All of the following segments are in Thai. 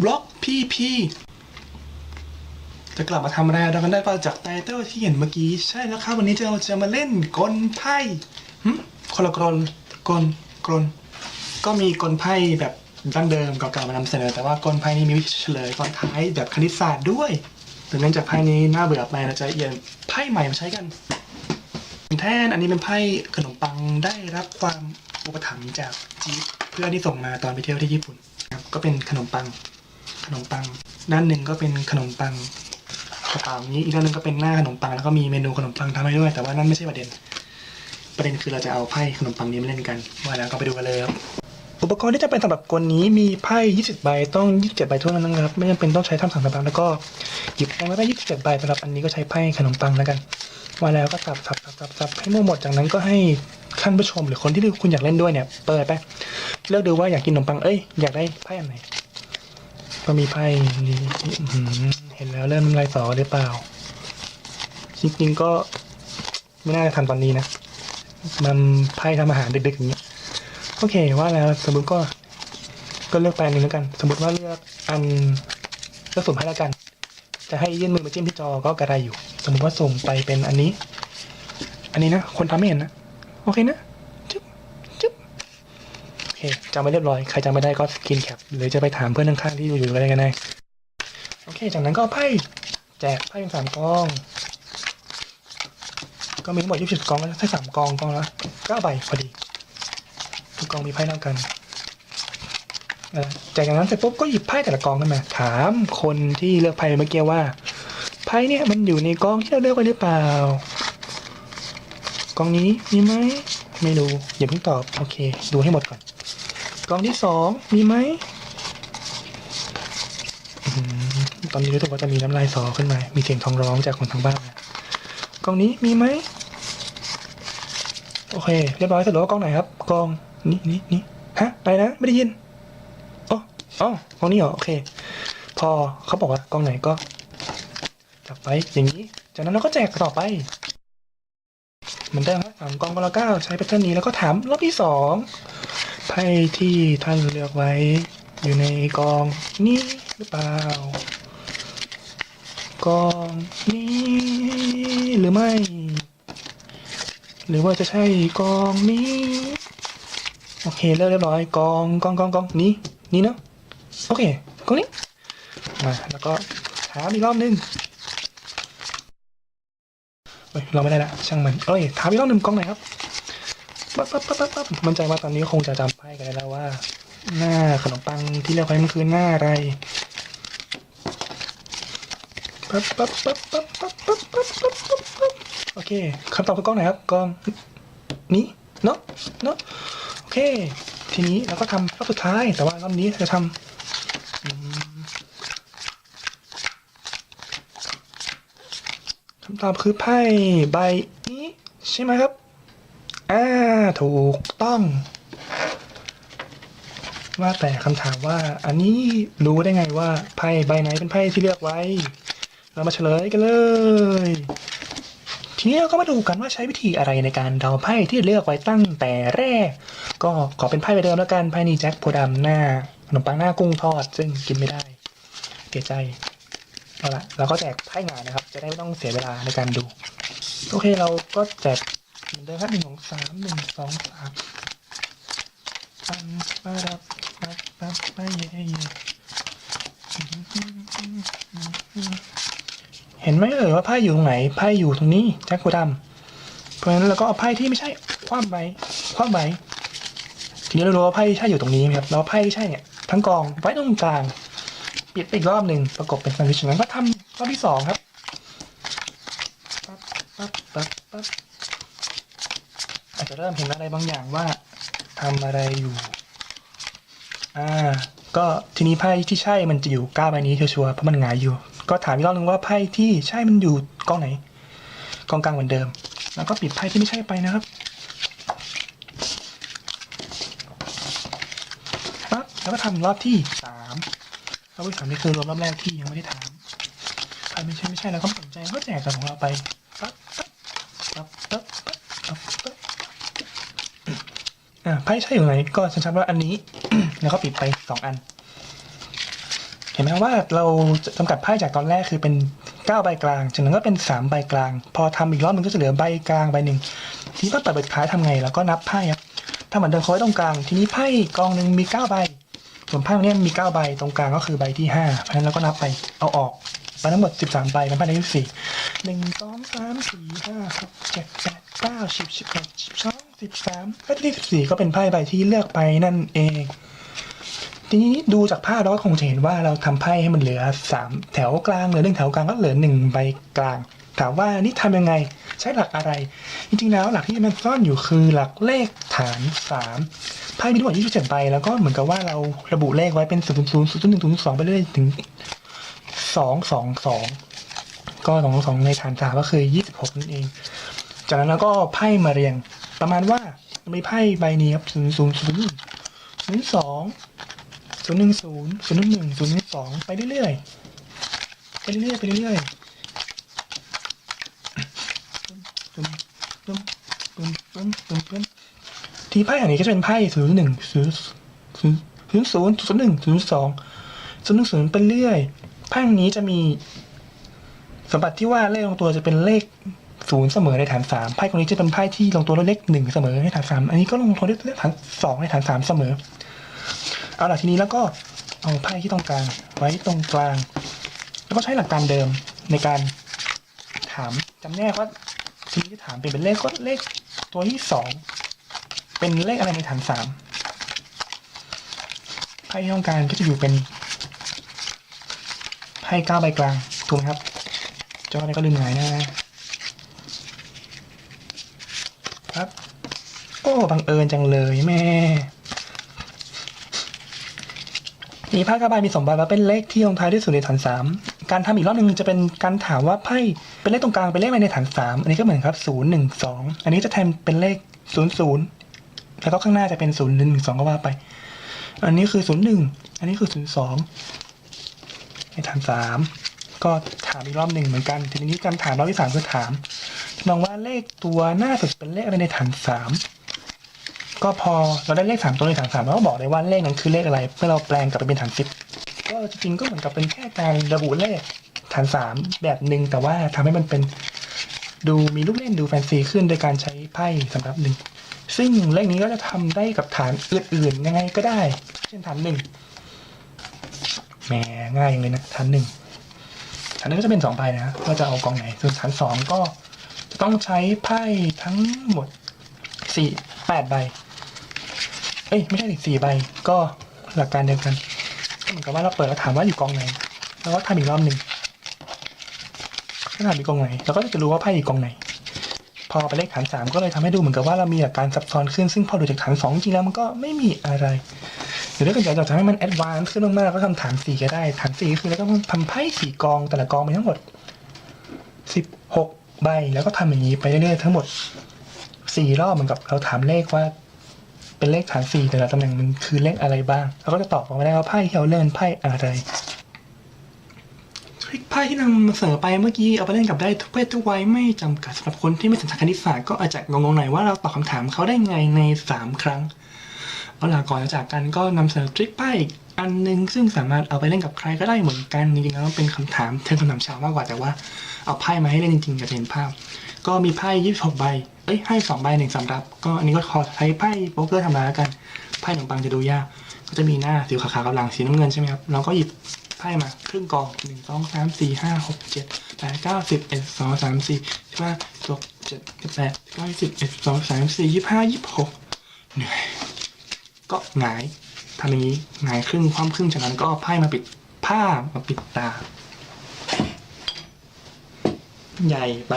บล็อก PP จะกลับมาทำอะไรเรากันได้ป่ะจากไตเติลที่เห็นเมื่อกี้ ใช่แล้วครับ วันนี้เราจะมาเล่นกลไพ่คนละกลนกลกลนก็มีกลไพ่แบบดั้งเดิมเก่าๆมานำเสนอ แต่ว่ากลไพ่นี้มีวิธีเฉลยตอนท้ายแบบคณิตศาสตร์ด้วยแต่เนื่องจากไพ่นี้น่าเบื่อไปเราจะเปลี่ยนไพ่ใหม่มาใช้กันแทนอันนี้เป็นไพ่ขนมปังได้รับความอุปถัมภ์จากจีบเพื่อนที่ส่งมาตอนไปเที่ยวที่ญี่ปุ่นครับก็เป็นขนมปัง นมปัง ด้านหนึ่งก็เป็นขนมปังกระเป๋านี้อีกด้านหนึงก็เป็นหน้าขนมปังแล้วก็มีเมนูขนมปังทำให้ด้วย แต่ว่านั่นไม่ใช่ประเด็น ประเด็นคือเราจะเอาไพ่ขนมปังนี้มาเล่นกันว่าแล้วก็ไปดูกันเลยครับอุปกรณ์ที่จะเป็นสำหรับกลนี้มีไพ่20 ใบต้อง 27 ใบเท่านั้นนะครับ ไม่จำเป็นต้องใช้ทำสังกปังแล้วก็หยิบมาได้27 ใบสำหรับอันนี้ก็ใช้ไพ่ขนมปังแล้วกันมาแล้วก็สับสับสับสับสับให้มั่วหมดจากนั้นก็ให้ท่านผู้ชมหรือคนที่คุณอยากเล่นด้วยเนี่ยเปิดไปเลือกดูว่าอยากกินขนมปังเอ้ยอยากได้ไพ่อันไหน ก็มีไพ่นี่เห็นแล้วเริ่มลายสอหรือเปล่า จริงๆก็ไม่น่าจะทำตอนนี้นะ มันไพ่ทำอาหารดึกๆอย่างเงี้ยโอเคว่าแล้วสมมติก็ ก็เลือกไปอันหนึ่งแล้วกัน สมมติว่าเลือกอันเลือกสุ่มให้แล้วกัน จะให้ยื่นมือมาจิ้มที่จอก็กระไรอยู่ สมมติว่าสุ่มไปเป็นอันนี้ อันนี้นะ คนทำไม่เห็นนะ โอเคนะ คจำไว้เรียบร้อยใครจำไม่ได้ก็สกินแคปหรือจะไปถามเพื่อนข้างๆที่อยู่ๆอะไรกันได้โอเค จากนั้นก็ไพ่แจกไพ่เป็นสามกอง ก็มีทั้งหมดยี่สิบกองก็ให้สามกองกองละเก้าใบพอดี ทุกกองมีไพ่เท่ากันจากนั้นเสร็จปุ๊บก็หยิบไพ่แต่ละกองขึ้นมา ถามคนที่เลือกไพ่เมื่อกี้ว่าไพ่เนี่ยมันอยู่ในกองที่เราเลือกไว้หรือเปล่า กองนี้มีไหมไม่รู้อย่าเพิ่งตอบโอเค ดูให้หมดก่อน กองที่สองมีไหมตอนนี้รู้สึกว่าจะมีน้ำลายสอขึ้นมา มีเสียงท้องร้องจากคนทางบ้านนะกองนี้มีไหมโอเค เรียบร้อยสร็จแล้วกองไหนครับกล่องนี้นี้นี้ฮะอะไรนะไม่ได้ยินอ๋ออ๋อกองนี้เหรอโอเค พอเขาบอกว่ากล่องไหนก็จับไปอย่างนี้ จากนั้นเราก็แจกต่อไปเหมือนเดิมครับสามกล่องคนละเก้าใช้แพทเทิร์นนี้แล้วก็ถามรอบที่สอง ไพ่ที่ท่านเลือกไว้ อยู่ในกองนี้หรือเปล่า กองนี้หรือไม่ หรือว่าจะใช่กองนี้ โอเคเลือกเรียบร้อยกองกองกองกองนี้นี่เนาะโอเคกองนี้มาแล้วก็ถามอีกรอบหนึงเฮ้ยเราไม่ได้ละช่างมันเอ้ยถามอีกรอบหนึ่งกองไหนครับ ปั๊บปั๊บปั๊บปั๊บปั๊บมั่นใจว่าตอนนี้คงจะจำไพ่กันได้แล้วว่า หน้าขนมปังที่เลือกไว้มันคือหน้าอะไรปั๊บปั๊บปั๊บปั๊บปั๊บปั๊บปั๊บปั๊บปั๊บปั๊บโอเคคำตอบคือกล้องไหนครับกล้องนี้เนาะเนาะโอเค ทีนี้เราก็ทำรอบสุดท้าย แต่ว่ารอบนี้จะทำคำตอบคือไพ่ใบนี้ใช่ไหมครับ อ่าถูกต้อง ว่าแต่คำถามว่า อันนี้รู้ได้ไงว่าไพ่ใบไหนเป็นไพ่ที่เลือกไว้ เรามาเฉลยกันเลย ทีนี้เราก็มาดูกันว่าใช้วิธีอะไรในการเดาไพ่ที่เลือกไว้ตั้งแต่แรก ก็ขอเป็นไพ่ไปเดิมแล้วกันไพ่นี้แจ็คโพดำหน้าขนมปังหน้ากุ้งทอด ซึ่งกินไม่ได้เสียใจเอาละเราก็แจกไพ่งานนะครับ จะได้ไม่ต้องเสียเวลาในการดู โอเคเราก็แจก เหมือนเดิมครับหนึ่งสองสามหนึ่งสองสามปันปะดับปับปับปะเย่เย่เห็นไหมเอ่ยว่าไพ่อยู่ตรงไหนไพ่อยู่ตรงนี้แจ็คโพธิ์ดำเพราะฉะนั้นเราก็เอาไพ่ที่ไม่ใช่คว่ำใบคว่ำใบทีนี้เรารู้ว่าไพ่ที่ใช่อยู่ตรงนี้นะครับแล้วไพ่ที่ใช่เนี่ยทั้งกองไว้ตรงกลางปิดไปอีกรอบหนึ่งประกบเป็นแซนด์วิชอย่างนั้นก็ทำรอบที่สองครับปั๊บปั๊บปั๊บปั๊บ จะเริ่มเห็นอะไรบางอย่างว่าทำอะไรอยู่ อ่า ก็ทีนี้ไพ่ที่ใช่มันจะอยู่ก้าใบนี้ชัวร์เพราะมันหงายอยู่ ก็ถามอีกรอบหนึ่งว่าไพ่ที่ใช่มันอยู่กองไหนกองกลางเหมือนเดิม แล้วก็ปิดไพ่ที่ไม่ใช่ไปนะครับปั๊บแล้วก็ทำรอบที่สามรอบที่สามนี่คือรวมรอบแรกที่ยังไม่ได้ถามใครไม่ใช่ไม่ใช่แล้วก็สนใจก็แจกกันของเราไปปั๊บปั๊บปั๊บปั๊บปั๊บปั๊บปั๊บ อ่าไพ่ใช่อยู่ไหนก็ชัดๆว่าอันนี้ แล้วก็ปิดไปสองอัน เห็นไหมว่าเราจะจำกัดไพ่จากตอนแรกคือเป็น9ใบกลางจากนั้นก็เป็น3ใบกลาง พอทำอีกรอบหนึงก็จะเหลือใบกลางใบหนึ่งทีนี้ก็ตัดใบสุดท้ายทำไง แล้วก็นับไพ่ครับถ้าเหมือนเดิมเขาไว้ตรงกลาง ทีนี้ไพ่กองหนึ่งมี9ใบส่วนไพ่ตรงเนี้ยมี 9 ใบ ตรงกลางก็คือใบที่ 5 เพราะฉะนั้นเราก็นับไป เอาออกไปทั้งหมด 13 ใบเป็นไพ่ในที่สี่หนึ่งสองสามสี่ห้าหกเจ็ดแปด เก้าสิบสิบเอ็ดสิบสองสิบสามไพ่ที่สิบสี่ก็เป็นไพ่ใบที่เลือกไปนั่นเอง ทีนี้ดูจากภาพเราคงจะเห็นว่าเราทำไพ่ให้มันเหลือสามแถวกลางเหลือหนึ่งแถวกลางก็เหลือหนึ่งใบกลาง ถามว่านี่ทำยังไงใช้หลักอะไร จริงๆแล้วหลักที่มันซ่อนอยู่คือหลักเลขฐานสามไพ่มีทั้งหมดยี่สิบเจ็ดใบแล้วก็เหมือนกับว่าเราระบุเลขไว้เป็นศูนย์ศูนย์ศูนย์หนึ่งศูนย์สองไปเรื่อยๆถึงสองสองสองก็สองสองในฐานสามก็คือยี่สิบหกนั่นเอง จากนั้นเราก็ไพ่มาเรียง ประมาณว่ามีไพ่ใบนี้ครับศูนย์ศูนย์ศูนย์หนึ่งศูนย์สองศูนย์หนึ่งศูนย์ศูนย์หนึ่งศูนย์หนึ่งสองไปเรื่อยๆไปเรื่อยๆไปเรื่อยๆตึ้มตึ้มตึ้มตึ้มตึ้มตึ้มทีไพ่อันนี้ก็จะเป็นไพ่ศูนย์หนึ่งศูนย์ศูนย์ศูนย์ศูนย์ศูนย์หนึ่งศูนย์สองศูนย์หนึ่งศูนย์ไปเรื่อยไพ่อันนี้จะมีสมบัติที่ว่าเลขลงตัวจะเป็นเลข ศูนย์เสมอในฐานสามไพ่ตรงนี้จะเป็นไพ่ที่ลงตัวด้วยเลขหนึ่งเสมอในฐานสามอันนี้ก็ลงตัวด้วยเลขฐานสองในฐานสามเสมอ เอาหลักทีนี้แล้วก็เอาไพ่ที่ตรงกลางไว้ตรงกลาง แล้วก็ใช้หลักการเดิมในการถามจำแนกว่าสิ่งที่ถามเป็นเป็นเลขก็เลขตัวที่สองเป็นเลขอะไรในฐานสามไพ่ที่ต้องการก็จะอยู่เป็นไพ่เก้าใบกลางถูกไหมครับเจ้าอะไรก็ลืมหงายนะครับ โอ้ บังเอิญจังเลยแม่มีไพ่กระบายมีสองใบแล้วเป็นเลขที่ลงท้ายด้วยศูนย์ในฐานสามการทำอีกรอบหนึ่งจะเป็นการถามว่าไพ่เป็นเลขตรงกลางเป็นเลขอะไรในฐานสามอันนี้ก็เหมือนครับศูนย์หนึ่งสองอันนี้จะแทนเป็นเลขศูนย์ศูนย์แล้วก็ข้างหน้าจะเป็นศูนย์หนึ่งสองก็ว่าไป อันนี้คือศูนย์หนึ่งอันนี้คือศูนย์สองในฐานสามก็ถามอีกรอบหนึ่งเหมือนกัน ทีนี้การถามรอบที่สามคือถามมองว่าเลขตัวหน้าสุดเป็นเลขอะไรในฐานสาม ก็พอเราได้เลขสามตัวในฐานสามเราก็บอกเลยว่าเลขนั้นคือเลขอะไรเมื่อเราแปลงกลับไปเป็นฐานสิบก็จริงๆก็เหมือนกับเป็นแค่การระบุเลขฐานสามแบบหนึ่งแต่ว่าทำให้มันเป็นดูมีลูกเล่นดูแฟนซีขึ้นโดยการใช้ไพ่สำหรับหนึ่งซึ่งเลขนี้ก็จะทำได้กับฐานอื่นๆยังไงก็ได้ เช่นฐานหนึ่งแหมง่ายอย่างเลยนะฐานหนึ่งฐานหนึงก็จะเป็นสองใบนะว่าจะเอากองไหนส่วนฐานสองก็จะต้องใช้ไพ่ทั้งหมดสี่แปดใบ เอ้ยไม่ใช่สิสี่ใบ ก็หลักการเดียวกันก็เหมือนกับว่าเราเปิดแล้วถามว่าอยู่กองไหน แล้วก็ทำอีกรอบหนึ่งถ้าถามอยู่กองไหนเราก็จะรู้ว่าไพ่อยู่กองไหน พอไปเลขฐานสามก็เลยทำให้ดูเหมือนกับว่าเรามีหลักการซับซ้อนขึ้น ซึ่งพอดูจากฐานสองจริงๆแล้วมันก็ไม่มีอะไรหรือถ้าเกิดอยากจะทำให้มันแอดวานซ์ขึ้นมากๆเราก็ทำฐานสี่ก็ได้ฐานสี่คือแล้วก็ทำไพ่สี่กองแต่ละกองมีทั้งหมดสิบหกใบแล้วก็ทำอย่างนี้ไปเรื่อยๆทั้งหมดสี่รอบเหมือนกับเราถามเลขว่า เป็นเลขฐานสี่แต่ละตำแหน่งมันคือเลขอะไรบ้าง เราก็จะตอบออกมาได้ว่าไพ่ที่เราเล่นเป็นไพ่อะไรทริคไพ่ที่นำเสนอไปเมื่อกี้เอาไปเล่นกับได้ทุกเพศทุกวัยไม่จำกัดสำหรับคนที่ไม่สนใจคณิตศาสตร์ก็อาจจะงงๆหน่อยว่าเราตอบคำถามเขาได้ไงในสามครั้งเอาล่ะก่อนจากกันก็นำเสนอทริคไพ่อีกอันหนึงซึ่งสามารถเอาไปเล่นกับใครก็ได้เหมือนกันจริงๆแล้วเป็นคำถามเชิงคำถามชาวมากกว่าแต่ว่าเอาไพ่มาให้เล่นจริงๆจะเห็นภาพ ก็มีไพ่ยี่สิบหกใบ เอ้ยให้สองใบหนึ่งสำรับ ก็อันนี้ก็ขอใช้ไพ่โป๊กเกอร์ธรรมดาแล้วกัน ไพ่ขนมปังจะดูยาก ก็จะมีหน้าสีขาวๆกับหลังสีน้ำเงินใช่ไหมครับเราก็หยิบไพ่มาครึ่งกองหนึ่งสองสามสี่ห้าหกเจ็ดแปดเก้าสิบเอ็ดสองสามสี่สิบห้าหกเจ็ดแปดเก้าสิบเอ็ดสองสามสี่ยี่สิบห้ายี่สิบหกเหนื่อยก็หงายทำอย่างนี้หงายครึ่งคว่ำครึ่งจากนั้นก็เอาไพ่มาปิดผ้ามาปิดตา ใหญ่ไป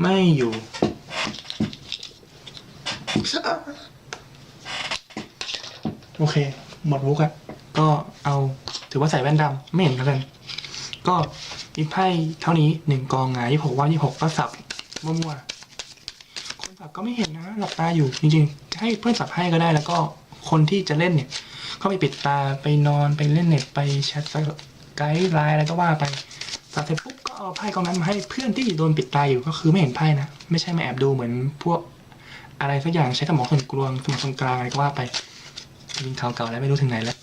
ไม่อยู่โอเค หมดวุกอะก็เอาถือว่าใส่แว่นดำไม่เห็นแล้วกันก็มีไพ่เท่านี้หนึ่งกองหงายยี่หกว่ายี่หกก็สับมั่วๆคนสับก็ไม่เห็นนะหลับตาอยู่จริงๆ ให้เพื่อนสับให้ก็ได้แล้วก็คนที่จะเล่นเนี่ยก็ไปปิดตาไปนอนไปเล่นเน็ตไปแชทไกด์ไลน์อะไรก็ว่าไป สับเสร็จปุ๊บก็เอาไพ่กองนั้นมาให้เพื่อนที่โดนปิดตาอยู่ก็คือไม่เห็นไพ่นะ ไม่ใช่มาแอบดูเหมือนพวกอะไรสักอย่างใช้สมองส่วนกลางสมองส่วนกลางอะไรก็ว่าไปยิงข่าวเก่าแล้วไม่รู้ถึงไหนแล้ว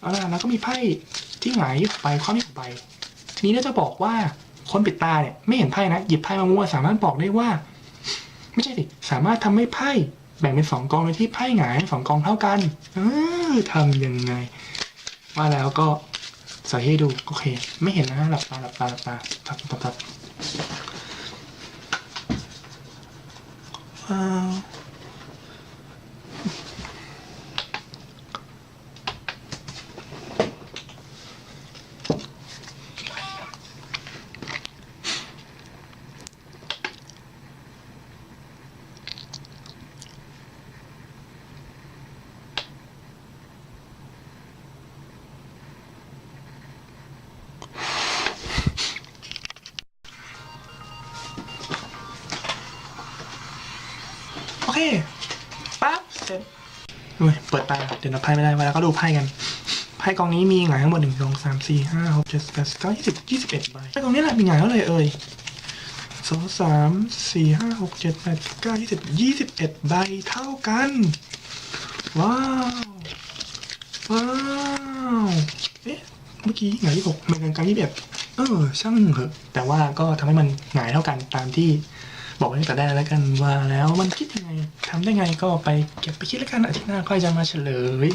เอาล่ะแล้วก็มีไพ่ที่หงายไปคว้าไม่ไปทีนี้เราจะบอกว่าคนปิดตาเนี่ยไม่เห็นไพ่นะหยิบไพ่มามั่วสามารถบอกได้ว่า ไม่ใช่สิสามารถทำให้ไพ่แบ่งเป็นสองกองโดยที่ไพ่หงายสองกองเท่ากัน เออทำยังไง ว่าแล้วก็ ใส่ให้ดูโอเค ไม่เห็นนะหลับตาหลับตาหลับตาทับทับทับว้าว เฮ้ยเปิดตาเดี๋ยวนับไพ่ไม่ได้มาแล้วก็ดูไพ่กัน ไพ่กองนี้มีหงายทั้งหมดหนึ่งสองสามสี่ห้าหกเจ็ดแปดเก้ายี่สิบยี่สิบเอ็ดใบไพ่กองนี้แหละมีหงายเท่าไหร่เอ่ยสองสามสี่ห้าหกเจ็ดแปดเก้ายี่สิบยี่สิบเอ็ดใบเท่ากัน ว้าวว้าวเอ๊ะเมื่อกี้หงายยี่หกมันกลางกลางยี่สิบเอ็ดเออช่างเหอะแต่ว่าก็ทำให้มันหงายเท่ากันตามที่ บอกตั้งแต่แรกแล้วกันว่าแล้วมันคิดยังไงทำได้ไงก็ไปเก็บไปคิดแล้วกันอาทิตย์หน้าค่อยจะมาเฉลย